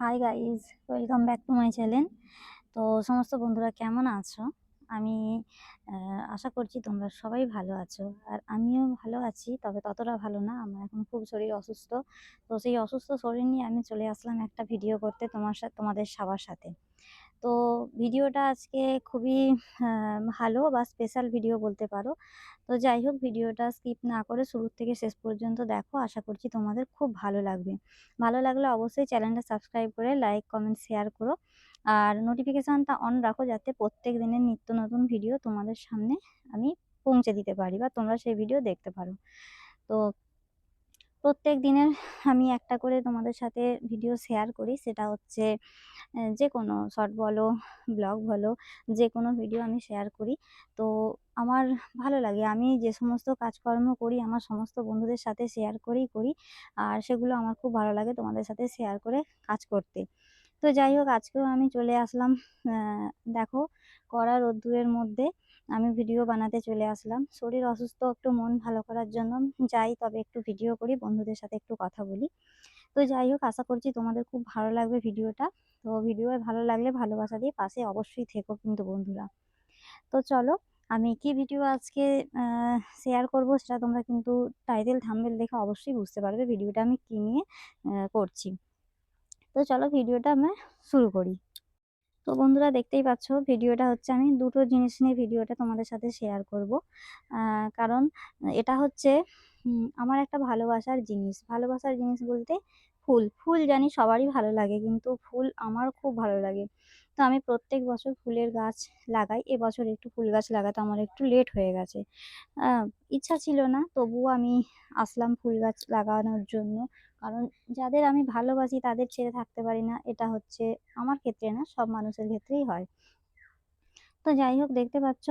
Hi guys welcome back to my channel তো সমস্ত বন্ধুরা কেমন আছো? আমি আশা করছি তোমরা সবাই ভালো আছো। আর আমিও ভালো আছি, তবে ততটা ভালো না। আমার এখন খুব শরীর অসুস্থ। তো সেই অসুস্থ শরীর নিয়ে আমি চলে আসলাম একটা ভিডিও করতে তোমার সাথে তোমাদের সবার সাথে। তো ভিডিওটা আজকে খুবই ভালো বা স্পেশাল ভিডিও বলতে পারো। তো যাই হোক, ভিডিওটা স্কিপ না করে শুরু থেকে শেষ পর্যন্ত দেখো। আশা করছি তোমাদের খুব ভালো লাগবে। ভালো লাগলে অবশ্যই চ্যানেলটা সাবস্ক্রাইব করে লাইক কমেন্ট শেয়ার করো। আর নোটিফিকেশানটা অন রাখো যাতে প্রত্যেক দিনের নিত্য নতুন ভিডিও তোমাদের সামনে আমি পৌঁছে দিতে পারি বা তোমরা সেই ভিডিও দেখতে পারো। তো প্রত্যেক দিনের আমি একটা করে তোমাদের সাথে ভিডিও শেয়ার করি। সেটা হচ্ছে যে কোনো শর্ট বলো ব্লগ বলো, যে কোনো ভিডিও আমি শেয়ার করি। তো আমার ভালো লাগে। আমি যে সমস্ত কাজকর্ম করি, আমার সমস্ত বন্ধুদের সাথে শেয়ার করেই করি। আর সেগুলো আমার খুব ভালো লাগে তোমাদের সাথে শেয়ার করে কাজ করতে। তো যাই হোক, আজকেও আমি চলে আসলাম দেখো, কড়া রোদ্দুরের মধ্যে। আমি ভিডিও বানাতে চলে আসলাম। শরীর অসুস্থ, একটু মন ভালো করার জন্য যাই, তবে একটু ভিডিও করি, বন্ধুদের সাথে একটু কথা বলি। তো যাই হোক, আশা করছি তোমাদের খুব ভালো লাগবে ভিডিওটা। তো ভিডিও ভালো লাগলে ভালোবাসা দিয়ে পাশে অবশ্যই থেকো কিন্তু বন্ধুরা। তো চলো, আমি কি ভিডিও আজকে শেয়ার করব সেটা তোমরা কিন্তু টাইটেল থাম্বনেল দেখে অবশ্যই বুঝতে পারবে ভিডিওটা আমি কি নিয়ে করছি। তো চলো, ভিডিওটা আমরা শুরু করি। তো বন্ধুরা দেখতেই পাচ্ছ, ভিডিওটা হচ্ছে আমি দুটো জিনিস নিয়ে ভিডিওটা তোমাদের সাথে শেয়ার করব। কারণ এটা হচ্ছে আমার একটা ভালোবাসার জিনিস। ভালোবাসার জিনিস বলতে ফুল। ফুল জানি সবারই ভালো লাগে, কিন্তু ফুল আমার খুব ভালো লাগে। তো আমি প্রত্যেক বছর ফুলের গাছ লাগাই, এবছর একটু ফুল গাছ লাগাতে আমার একটু লেট হয়ে গেছে। ইচ্ছা ছিল না, তবুও আমি আসলাম ফুল গাছ লাগানোর জন্য। কারণ যাদের আমি ভালোবাসি তাদের ছেড়ে থাকতে পারি না, এটা হচ্ছে আমার ক্ষেত্রে না, সব মানুষের ক্ষেত্রেই হয়। তো যাই হোক, দেখতে পাচ্ছ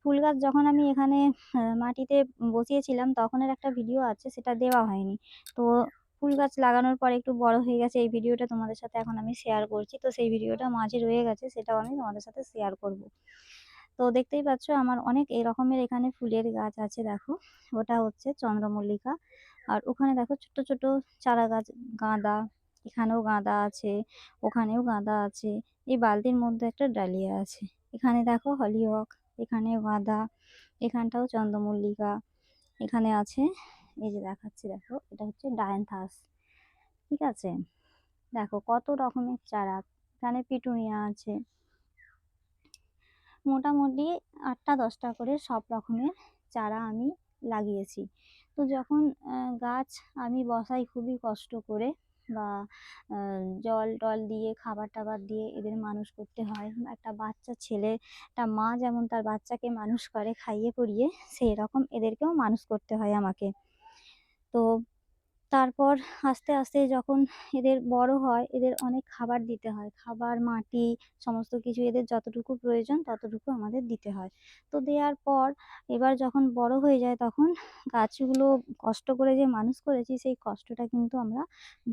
ফুল গাছ যখন আমি এখানে মাটিতে বসিয়েছিলাম তখনের একটা ভিডিও আছে, সেটা দেওয়া হয়নি। তো ফুল গাছ লাগানোর পর একটু বড় হয়ে গেছে, এই ভিডিওটা তোমাদের সাথে এখন আমি শেয়ার করছি। তো সেই ভিডিওটা মাঝে রয়ে গেছে, সেটাও আমি তোমাদের সাথে শেয়ার করব। তো দেখতেই পাচ্ছ আমার অনেক এই রকমের এখানে ফুলের গাছ আছে, দেখো। ওটা হচ্ছে চন্দ্রমল্লিকা। আর ওখানে দেখো ছোট ছোট চারা গাছ, গাঁদা, এখানেও গাঁদা আছে, ওখানেও গাঁদা আছে, এই বালতির মধ্যে একটা ডালিয়া আছে। এখানে দেখো হলিহক, এখানেও গাঁদা, এখানটাও চন্দ্রমল্লিকা, এখানে আছে, এই যে দেখাচ্ছি দেখো, এটা হচ্ছে ডায়ান্থাস ঠিক আছে? দেখো কত রকমের চারা, এখানে পিটুনিয়া আছে। মোটামুটি আটটা, দশটা করে সব রকমের চারা আমি লাগিয়েছি। তো যখন গাছ আমি বসাই খুবই কষ্ট করে বা জল টল দিয়ে, খাবার টাবার দিয়ে এদের মানুষ করতে হয়। একটা বাচ্চা ছেলে, একটা মা যেমন তার বাচ্চাকে মানুষ করে খাইয়ে পরিয়ে সেই রকম এদেরকেও মানুষ করতে হয় আমাকে। তো তারপর আস্তে আস্তে যখন এদের বড় হয়, এদের অনেক খাবার দিতে হয়। খাবার, মাটি, সমস্ত কিছু এদের যতটুকু প্রয়োজন ততটুকু আমাদের দিতে হয়। তো দেওয়ার পর এবার যখন বড় হয়ে যায় তখন গাছগুলো কষ্ট করে যে মানুষ করেছি, সেই কষ্টটা কিন্তু আমরা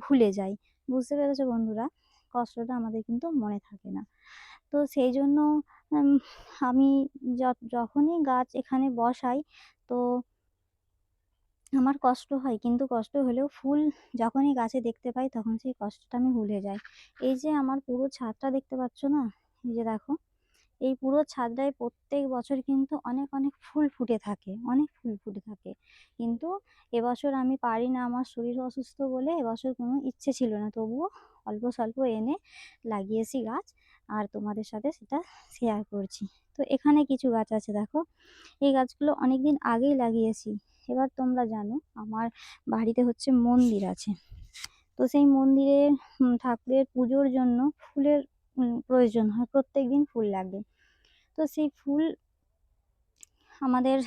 ভুলে যাই। বুঝতে পেরেছ বন্ধুরা? কষ্টটা আমাদের কিন্তু মনে থাকে না। তো সেই জন্য আমি যখনই গাছ এখানে বসাই, তো আমার কষ্ট হয়। কিন্তু কষ্ট হলেও ফুল যখনই গাছে দেখতে পাই তখন সেই কষ্টটা আমি ভুলে যাই। এই যে আমার পুরো ছাদটা দেখতে পাচ্ছ না? এই যে দেখো। এই পুরো ছাদটায় প্রত্যেক বছর কিন্তু অনেক অনেক ফুল ফুটে থাকে, অনেক ফুল ফুটে থাকে। কিন্তু এবছর আমি পারি না, আমার শরীর অসুস্থ বলে এবছর কোনো ইচ্ছে ছিল না। তবুও অল্প স্বল্প এনে লাগিয়েছি গাছ আর তোমাদের সাথে সেটা শেয়ার করছি। তো এখানে কিছু গাছ আছে, দেখো। এই গাছগুলো অনেক দিন আগেই লাগিয়েছি। এবার তোমরা জানো, আমার বাড়িতে হচ্ছে মন্দির আছে। তো সেই মন্দিরে ঠাকুরের পুজোর জন্য ফুলের প্রয়োজন হয় প্রত্যেক দিন ফুল লাগে তো সেই ফুল আমাদের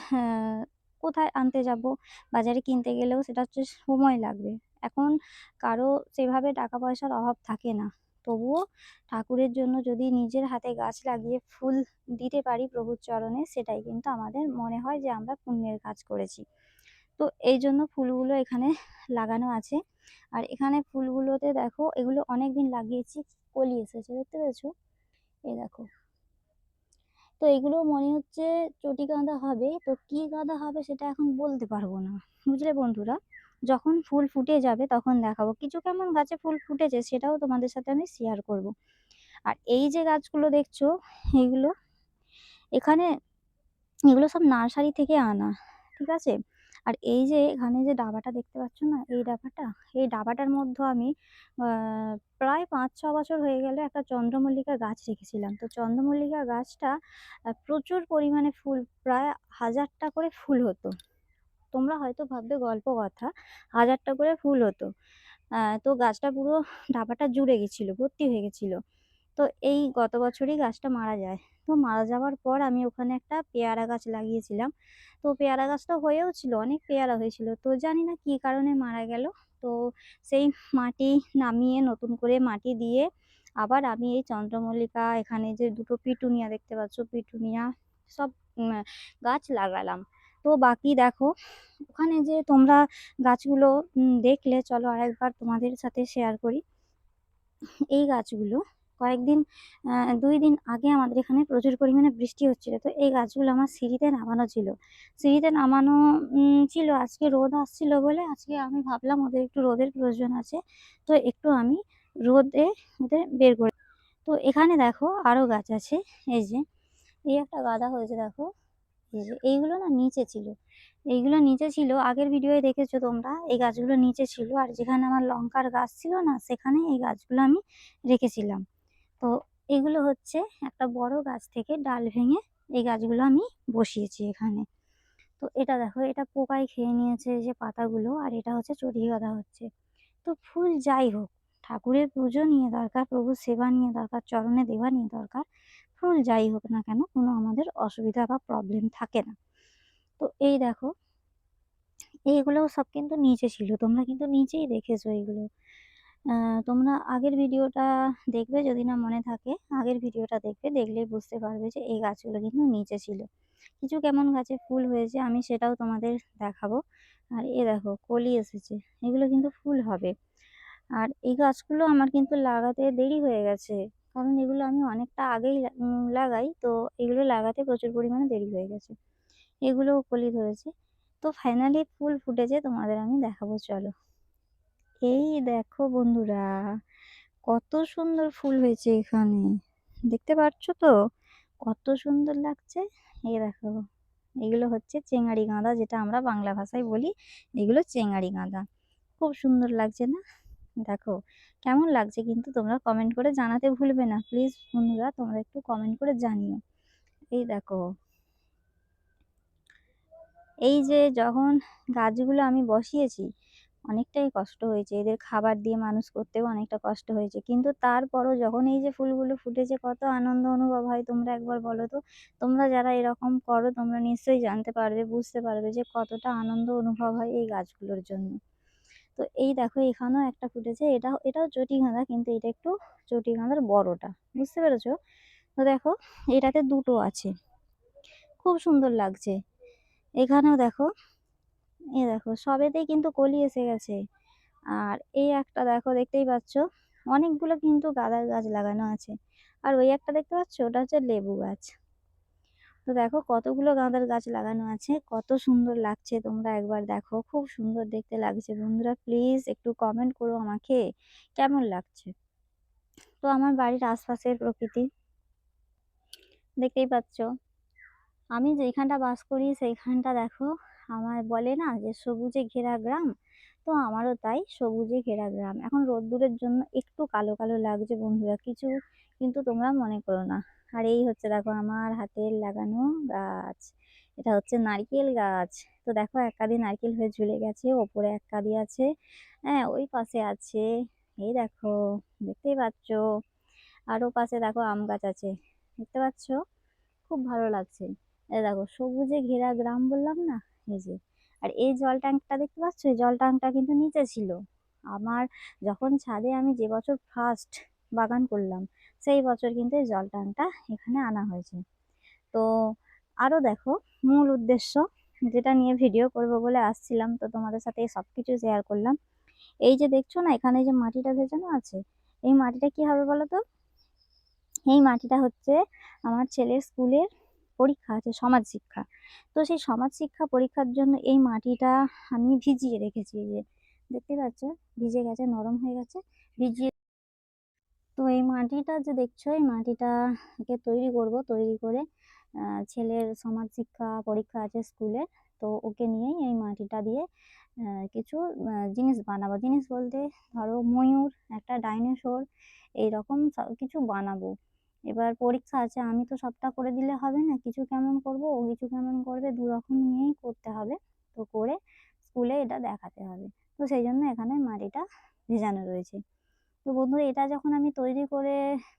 কোথায় আনতে যাব, বাজারে কিনতে গেলেও সেটা হচ্ছে সময় লাগবে। এখন কারও সেভাবে টাকা পয়সার অভাব থাকে না। তবুও ঠাকুরের জন্য যদি নিজের হাতে গাছ লাগিয়ে ফুল দিতে পারি প্রভুর চরণে, সেটাই কিন্তু আমাদের মনে হয় যে আমরা পুণ্যের কাজ করেছি। তো এই জন্য ফুলগুলো এখানে লাগানো আছে। আর এখানে ফুলগুলোতে দেখো, এগুলো অনেক দিন লাগিয়েছি, কলি এসেছে, দেখতে পেয়েছ? এই দেখো। তো এগুলো মনে হচ্ছে চটি গাঁদা হবে। তো কি গাঁদা হবে সেটা এখন বলতে পারব না। বুঝলে বন্ধুরা? যখন ফুল ফুটে যাবে তখন দেখাবো। কিছু কেমন গাছে ফুল ফুটেছে সেটাও তোমাদের সাথে আমি শেয়ার করব। আর এই যে গাছগুলো দেখছ, এগুলো, এখানে এগুলো সব নার্সারি থেকে আনা, ঠিক আছে? আর এই যে এখানে যে ডাবাটা দেখতে পাচ্ছ না, এই ডাবাটা, এই ডাবাটার মধ্যে আমি প্রায় পাঁচ ছ বছর হয়ে গেলে একটা চন্দ্রমল্লিকা গাছ রেখেছিলাম। তো চন্দ্রমল্লিকা গাছটা প্রচুর পরিমাণে ফুল, প্রায় হাজারটা করে ফুল হতো। তোমরা হয়তো ভাববে গল্প কথা, হাজারটা করে ফুল হতো। তো গাছটা পুরো ডাবাটা জুড়ে গেছিল, ভর্তি হয়ে গেছিল। তো এই গত বছরই গাছটা মারা যায়। তো মারা যাওয়ার পর আমি ওখানে একটা পেয়ারা গাছ লাগিয়েছিলাম। তো পেয়ারা গাছটা হয়েও ছিল, অনেক পেয়ারা হয়েছিল। তো জানি না কী কারণে মারা গেল। তো সেই মাটি নামিয়ে নতুন করে মাটি দিয়ে আবার আমি এই চন্দ্রমল্লিকা, এখানে যে দুটো পিটুনিয়া দেখতে পাচ্ছ, পিটুনিয়া সব গাছ লাগালাম। তো বাকি দেখো, ওখানে যে তোমরা গাছগুলো দেখলে, চলো আরেকবার তোমাদের সাথে শেয়ার করি। এই গাছগুলো কয়েকদিন দুই দিন আগে আমাদের এখানে প্রচুর পরিমাণে বৃষ্টি হচ্ছিল। তো এই গাছগুলো আমার সিঁড়িতে নামানো ছিল। সিঁড়িতে নামানো ছিল। আজকে রোদ আসছিল বলে আজকে আমি ভাবলাম ওদের একটু রোদের প্রয়োজন আছে। তো একটু আমি রোদে ওদের বের করে তো এখানে দেখো আরও গাছ আছে। এই যে, এই একটা গাঁদা হয়েছে দেখো। এইগুলো না নিচে ছিল। এইগুলো নিচে ছিল। আগের ভিডিওয়ে দেখেছ তোমরা? এই গাছগুলো নিচে ছিল। আর যেখানে আমার লঙ্কার গাছ ছিল না, সেখানে এই গাছগুলো আমি রেখেছিলাম। তো এগুলো হচ্ছে একটা বড় গাছ থেকে ডাল ভেঙে এই গাছগুলো আমি বসিয়েছি এখানে। তো এটা দেখো, এটা পোকায় খেয়ে নিয়েছে যে পাতাগুলো, আর এটা হচ্ছে চড়িয়ে গাঁদা হচ্ছে। তো ফুল যাই হোক, ঠাকুরের পুজো নিয়ে দরকার, প্রভুর সেবা নিয়ে দরকার, চরণে দেওয়া নিয়ে দরকার, ফুল যাই হোক না কেন, কোনো আমাদের অসুবিধা বা প্রবলেম থাকে না। তো এই দেখো, এইগুলোও সব কিন্তু নিচে ছিল, তোমরা কিন্তু নিচেই দেখেছ এইগুলো। তোমরা আগের ভিডিওটা দেখবে যদি না মনে থাকে। আগের ভিডিওটা দেখবে, দেখলেই বুঝতে পারবে যে এই গাছগুলো কিন্তু নিচে ছিল। কিছু কেমন গাছে ফুল হয়েছে আমি সেটাও তোমাদের দেখাবো। আর এ দেখো, কলি এসেছে, এগুলো কিন্তু ফুল হবে। আর এই গাছগুলো আমার কিন্তু লাগাতে দেরি হয়ে গেছে, কারণ এগুলো আমি অনেকটা আগেই লাগাই, তো এগুলো লাগাতে প্রচুর পরিমাণে দেরি হয়ে গেছে। এগুলোও কলি ধরেছে। তো ফাইনালি ফুল ফুটেছে, তোমাদের আমি দেখাবো, চলো। এই দেখো বন্ধুরা, কত সুন্দর ফুল হয়েছে এখানে। দেখতে পাচ্ছ তো? কত সুন্দর লাগছে। এই দেখো, এগুলো হচ্ছে চেঙাড়ি গাঁদা, যেটা আমরা বাংলা ভাষায় বলি। এগুলো চেঙাড়ি গাঁদা। খুব সুন্দর লাগছে না? দেখো, কেমন লাগছে কিন্তু তোমরা কমেন্ট করে জানাতে ভুলবে না। প্লিজ বন্ধুরা, তোমরা একটু কমেন্ট করে জানিও। এই দেখো, এই যে যখন গাছগুলো আমি বসিয়েছি অনেকটাই কষ্ট হয়েছে। এদের খাবার দিয়ে মানুষ করতেও অনেকটা কষ্ট হয়েছে। কিন্তু তারপরও যখন এই যে ফুলগুলো ফুটেছে, কত আনন্দ অনুভব হয় তোমরা একবার বলো তো? তোমরা যারা এরকম করো, তোমরা নিশ্চয়ই জানতে পারবে, বুঝতে পারবে যে কতটা আনন্দ অনুভব হয় এই গাছগুলোর জন্য। তো এই দেখো, এখানেও একটা ফুটেছে। এটা, এটাও চটি গাঁদা, কিন্তু এটা একটু চটি গাঁদার বড়টা। বুঝতে পেরেছ? তো দেখো, এটাতে দুটো আছে। খুব সুন্দর লাগছে। এখানেও দেখো এ দেখো, সবেতেই কিন্তু কলি এসে গেছে। আর এই একটা দেখো, দেখতেই পাচ্ছ? অনেকগুলো কিন্তু গাঁদার গাছ লাগানো আছে। আর ওই একটা দেখতে পাচ্ছ? ওটা হচ্ছে লেবু গাছ। তো দেখো, কতগুলো গাঁদার গাছ লাগানো আছে। কত সুন্দর লাগছে তোমরা একবার দেখো। খুব সুন্দর দেখতে লাগছে। বন্ধুরা প্লিজ একটু কমেন্ট করো আমাকে কেমন লাগছে। তো আমার বাড়ির আশপাশের প্রকৃতি। দেখতেই পাচ্ছ? আমি যেখানটা বাস করি, সেইখানটা দেখো। আমার বলে না যে সবুজে ঘেরা গ্রাম? তো আমারও তাই সবুজে ঘেরা গ্রাম। এখন রোদ্দুরের জন্য একটু কালো কালো লাগছে বন্ধুরা, কিছু কিন্তু তোমরা মনে করো না। আর এই হচ্ছে দেখো আমার হাতের লাগানো গাছ, এটা হচ্ছে নারকেল গাছ। তো দেখো এক কাদি নারকেল হয়ে ঝুলে গেছে, ওপরে এক কাদি আছে হ্যাঁ ওই পাশে আছে, এই দেখো দেখতেই পাচ্ছ? আরও পাশে দেখো আম গাছ আছে, দেখতে পাচ্ছ? খুব ভালো লাগছে। এ দেখো সবুজে ঘেরা গ্রাম বললাম না? এই যে, আর এই জল ট্যাঙ্কটা দেখতে পাচ্ছ? এই জল ট্যাঙ্কটা কিন্তু নিচে ছিল। আমার যখন ছাদে আমি যে বছর ফার্স্ট বাগান করলাম, সেই বছর কিন্তু এই জল ট্যাঙ্কটা এখানে আনা হয়েছে। তো আরও দেখো, মূল উদ্দেশ্য যেটা নিয়ে ভিডিও করব বলে আসছিলাম, তো তোমাদের সাথে সব কিছু শেয়ার করলাম। এই যে দেখছ না, এখানে যে মাটিটা ভেজানো আছে, এই মাটিটা কি হবে বলো তো? এই মাটিটা হচ্ছে আমার ছেলের স্কুলের পরীক্ষা আছে, সমাজ শিক্ষা। তো সেই সমাজ শিক্ষা পরীক্ষার জন্য এই মাটিটা আমি ভিজিয়ে রেখেছি যে, দেখতে পাচ্ছ? ভিজে গেছে, নরম হয়ে গেছে, ভিজিয়ে তো এই মাটিটা যে দেখছ, এই মাটিটাকে তৈরি করব, তৈরি করে ছেলের সমাজ শিক্ষা পরীক্ষা আছে স্কুলে, তো ওকে নিয়েই এই মাটিটা দিয়ে কিছু জিনিস বানাবো। জিনিস বলতে ধরো ময়ূর, একটা ডাইনোসর, এইরকম কিছু বানাবো। এবার পরীক্ষা আছে, আমি তো সবটা করে দিলে হবে না, কিছু কেমন করব? ও কিছু কেমন করবে? দু রকম নিয়েই করতে হবে, তো করে স্কুলে এটা দেখাতে হবে। তো সেই জন্য এখানে মাটিটা ভেজানো রয়েছে। তো বন্ধুরা, এটা যখন আমি তৈরি করে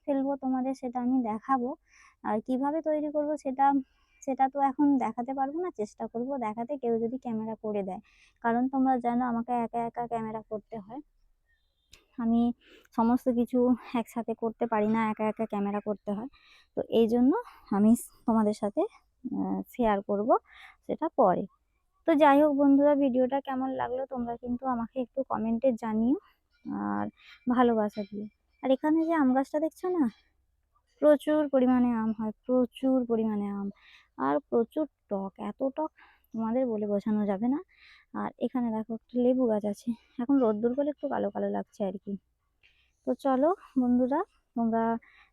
ফেলব তোমাদের, সেটা আমি দেখাবো। আর কীভাবে তৈরি করব সেটা সেটা তো এখন দেখাতে পারব না, চেষ্টা করব দেখাতে, কেউ যদি ক্যামেরা করে দেয়। কারণ তোমরা জানো, আমাকে একা একা ক্যামেরা করতে হয়। আমি সমস্ত কিছু একসাথে করতে পারি না, একা একা ক্যামেরা করতে হয়। তো এই জন্য আমি তোমাদের সাথে শেয়ার করব সেটা পরে। তো যাই হোক বন্ধুরা, ভিডিওটা কেমন লাগল তোমরা কিন্তু আমাকে একটু কমেন্টে জানিও আর ভালোবাসা দিও। আর এখানে যে আম গাছটা দেখছ না, প্রচুর পরিমাণে আম হয়, প্রচুর পরিমাণে আম। আর প্রচুর টক, এত টক তোমাদের বলে বোঝানো যাবে না। আর এখানে দেখো একটা লেবু গাছ আছে। এখন রোদ্দুর বলে একটু কালো কালো লাগছে আর কি। তো চলো বন্ধুরা, তোমরা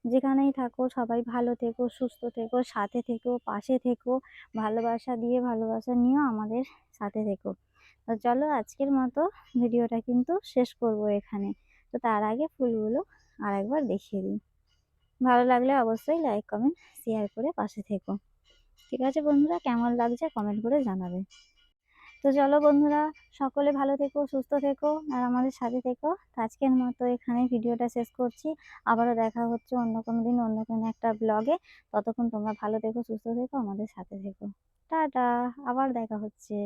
যেখানেই থাকো, সবাই ভালো থেকো, সুস্থ থেকো, সাথে থেকো, পাশে থেকো, ভালোবাসা দিয়ে ভালোবাসা নিয়েও আমাদের সাথে থেকো। তো চলো আজকের মতো ভিডিওটা কিন্তু শেষ করব এখানে। তো তার আগে ফুলগুলো আর একবার দেখিয়ে দিই। ভালো লাগলে অবশ্যই লাইক কমেন্ট শেয়ার করে পাশে থেকো। ঠিক আছে বন্ধুরা, কেমন লাগছে কমেন্ট করে জানাবে। তো চলো বন্ধুরা, সকলে ভালো থেকো, সুস্থ থেকো, আর আমাদের সাথে থেকো। আজকের মতো এখানে ভিডিওটা শেষ করছি। আবারও দেখা হচ্ছে অন্য কোনো দিন, অন্য কোনো একটা ব্লগে ততক্ষণ তোমরা ভালো থেকো, সুস্থ থেকো, আমাদের সাথে থেকো। টাটা, আবার দেখা হচ্ছে।